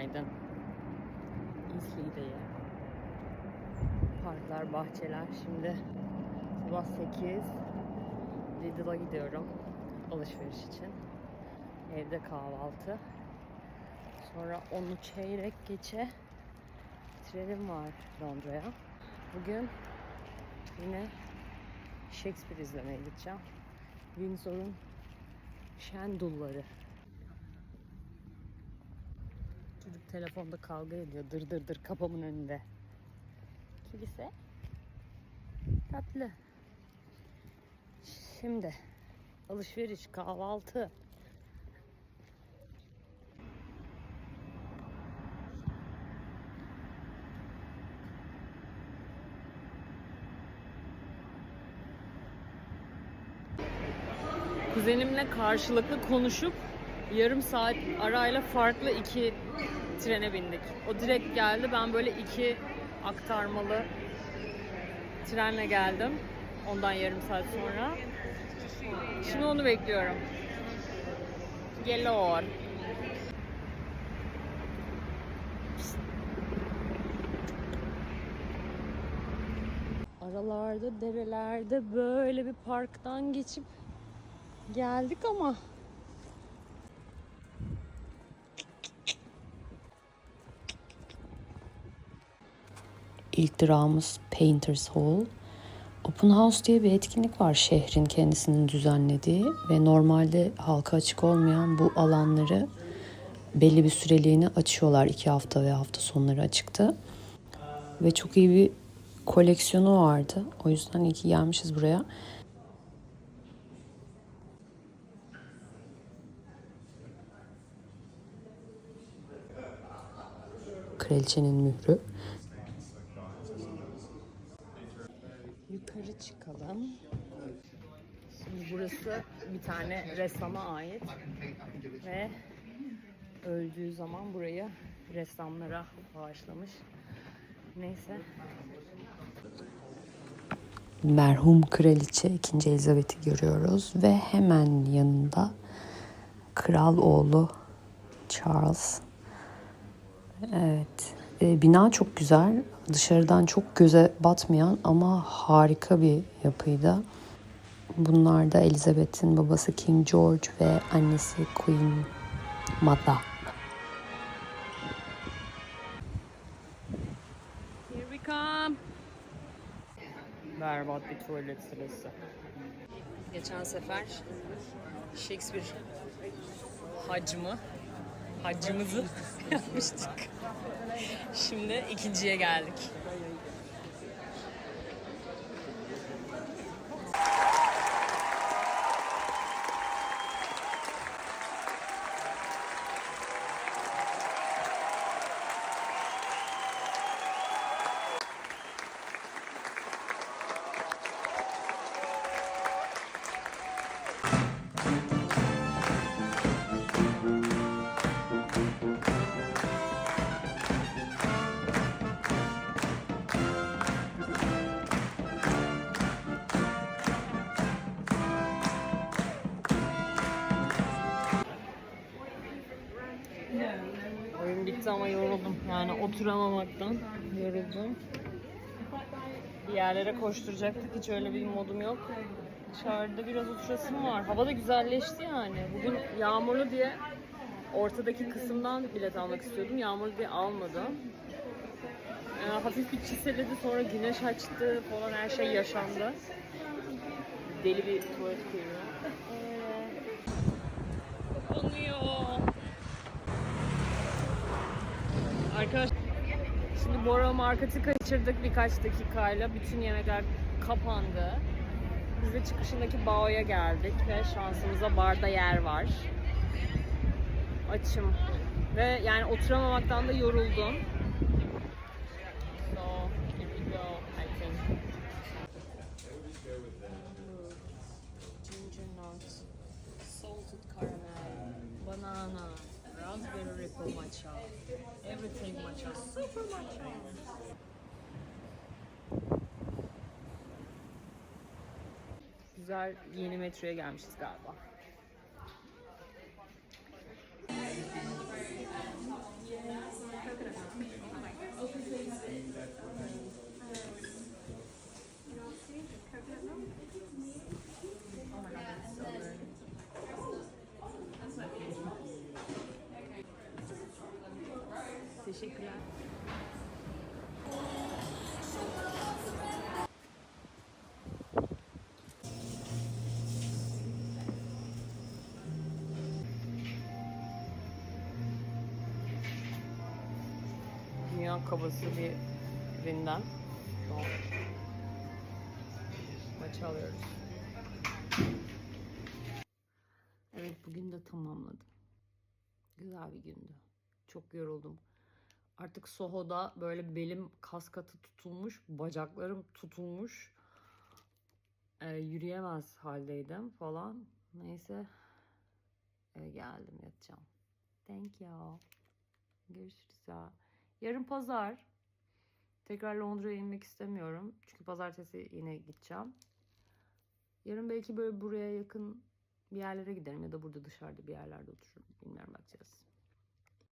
Günaydın. İsli'deyiz. Parklar, bahçeler. Şimdi sabah 8. Lidl'a gidiyorum. Alışveriş için. Evde kahvaltı. Sonra onu çeyrek geçe trenim var Londra'ya. Bugün yine Shakespeare izlemeye gideceğim. Windsor'un Şendulları. Çocuk telefonda kavga ediyor. Dır dır dır kapımın önünde. Kilise. Tatlı. Şimdi alışveriş, kahvaltı. Kuzenimle karşılıklı konuşup yarım saat arayla farklı iki trene bindik. O direkt geldi. Ben böyle iki aktarmalı trenle geldim. Ondan yarım saat sonra. Şimdi onu bekliyorum. Geliyor. Aralarda, derelerde böyle bir parktan geçip geldik ama İlk durağımız Painters Hall. Open House diye bir etkinlik var şehrin kendisinin düzenlediği ve normalde halka açık olmayan bu alanları belli bir süreliğine açıyorlar. iki hafta ve hafta sonları açıktı. Ve çok iyi bir koleksiyonu vardı. O yüzden iyi ki gelmişiz buraya. Kraliçenin mührü. Yukarı çıkalım. Şimdi burası bir tane ressama ait ve öldüğü zaman burayı ressamlara bağışlamış. Neyse. Merhum kraliçe 2. Elizabeth'i görüyoruz ve hemen yanında kral oğlu Charles. Evet. E, bina çok güzel. Dışarıdan çok göze batmayan ama harika bir yapıydı. Bunlar da Elizabeth'in babası King George ve annesi Queen Mada. Here we come. Berbat bir tuvalet sırası. Geçen sefer Shakespeare hacmı hacımızı yapmıştık. Şimdi ikinciye geldik. Bitti ama yoruldum. Yani oturamamaktan yoruldum. Bir yerlere koşturacaktık. Hiç öyle bir modum yok. Dışarıda biraz oturasım var. Hava da güzelleşti yani. Bugün yağmurlu diye ortadaki kısımdan bilet almak istiyordum. Yağmurlu diye almadım. Ee, hafif bir çiseledi sonra güneş açtı falan her şey yaşandı. Deli bir tuvalet kuyruğu. Kapanıyor. Arkadaşlar şimdi Bora Market'i kaçırdık birkaç dakikayla. Bütün yemekler kapandı. Biz de çıkışındaki Bao'ya geldik ve şansımıza barda yer var. Açım. Ve yani oturamamaktan da yoruldum. Ripple matcha, everything matcha, super matcha. Güzel yeni metroya gelmişiz galiba. Teşekkürler. Dünya kabası birinden şu an maçı alıyoruz. Evet bugün de tamamladım. Güzel bir gündü. Çok yoruldum. Artık Soho'da böyle belim kas katı tutulmuş, bacaklarım tutulmuş. Ee, yürüyemez haldeydim falan. Neyse eve geldim yatacağım. Thank you. Görüşürüz ya. Yarın pazar. Tekrar Londra'ya inmek istemiyorum. Çünkü pazartesi yine gideceğim. Yarın belki böyle buraya yakın bir yerlere giderim ya da burada dışarıda bir yerlerde otururum. Bilmiyorum bakacağız.